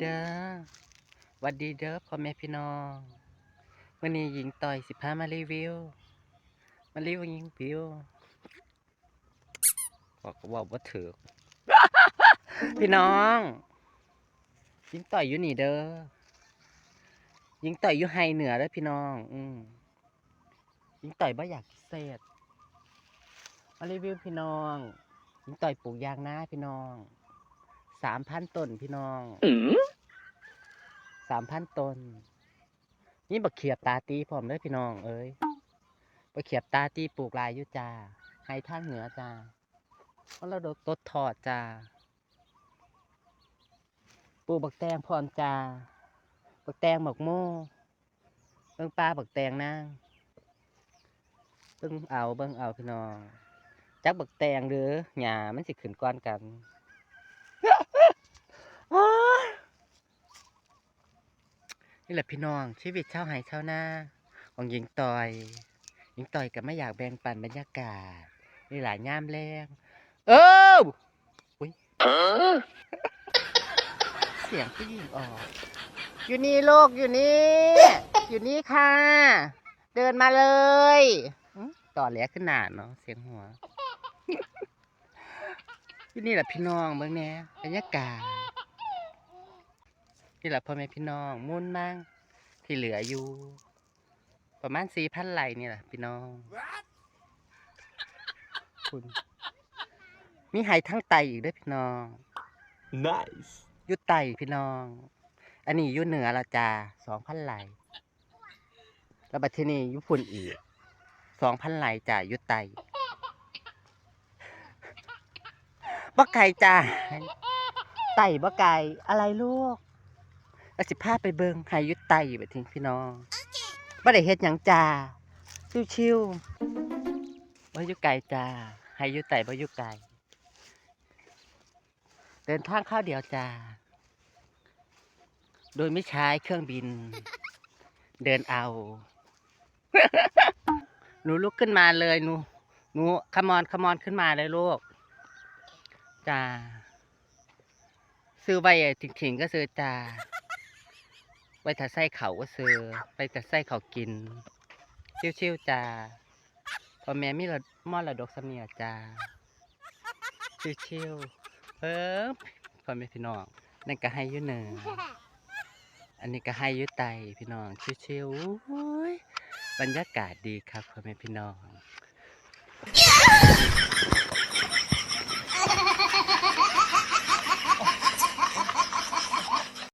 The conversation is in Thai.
เด้อวัดดีเด้อพ่อแม่พี่น้องวันนี้หญิงต่อยสิพามารีวิว มารีวิวหญิงวิวบอกก็บอกว่าถือพี่น้องหญิงต่อยอยู่นี่เด้อหญิงต่อยอยู่ไฮเหนือเด้อพี่น้อง อืมหญิงต่อยบ่อยากเศษมารีวิวพี่น้องหญิงต่อยปลูกยางนาพี่น้อง สามพันต้นพี่น้องสามพันต้น นี่บักเขียบตาตีพร้อมเลยพี่น้อง เอ้ยบักเขียบตาตีปลูกหลายอยู่จ้าให้ทางเหนือจ้าเพราะเราโดนตดถอดจ้าปลูกบักแตงพร้อมจ้าบักแตงบักโม่เบิ่งปลาบักแตงนางเบิ่งเอาเบิ่งเอาพี่น้องจักบักแตงเด้อหญ้ามันสิขึ้นก้อนกันโอ๊ย นี่แหละพี่น้อง ชีวิตชาวไห่ชาวนาของหญิงต่อย หญิงต่อยก็ไม่อยากแบ่งปันบรรยากาศนี่หลายย่ามแรงเอออุ้ยเสียงผู้หญิงออกอยู่นี่โลกอยู่นี่ อยู่นี่ค่ะ เดินมาเลยอื้อต่อแหลขึ้นหนาเนาะเสียงหัวอยู่นี่แหละพี่น้องเบิ่งแหน่บรรยากาศ นี่แหละพ่อแม่พี่น้องมุ่นมั่งที่เหลืออยู่ ประมาณสี่พันไร่นี่แหละพี่น้อง คุณ มีไห้ทั้งไตอีกเด้วยพี่น้อง Nice. อยุไตพี่น้อง อันนี้อยุเหนือละจ้าสองพันไร่แล้วบัดที่นี่อยุฝุ่นอีกสองพันไร่จ้าอยุไตบ่ไก่จ้าไต่บ่ไก่อะไรลูกเอาสิพาไปเบิงห้อยุไตบัดทีพี่น้องบ่ได้เฮ็ดหยังจ้า ชิวๆบ่อยู่ไกลจ้าห้อยุไตบ่อยู่ไกลเดินทางข้าวเดียวจ้า โดยไม่ใช้เครื่องบิน เดินเอา หนูลุกขึ้นมาเลยหนู หนูขมอนขมอนขึ้นมาเลยลูก จ้า ซื้อไว้ถิงๆก็ซื้อจ้า ไว้ถ้าใส่เขาก็ซื้อไปแต่ใส่เขากิน ชิวๆจ้าพ่อแม่มีระมอระดกสำเนียจ้าชิวๆเพิ่มพ่อแม่พี่น้องนั่นก็ให้ยุ่เหนืออันนี้ก็ให้ยุ่ไตพี่น้องชิวๆโอ้ยบรรยากาศดีครับพ่อแม่พี่น้อง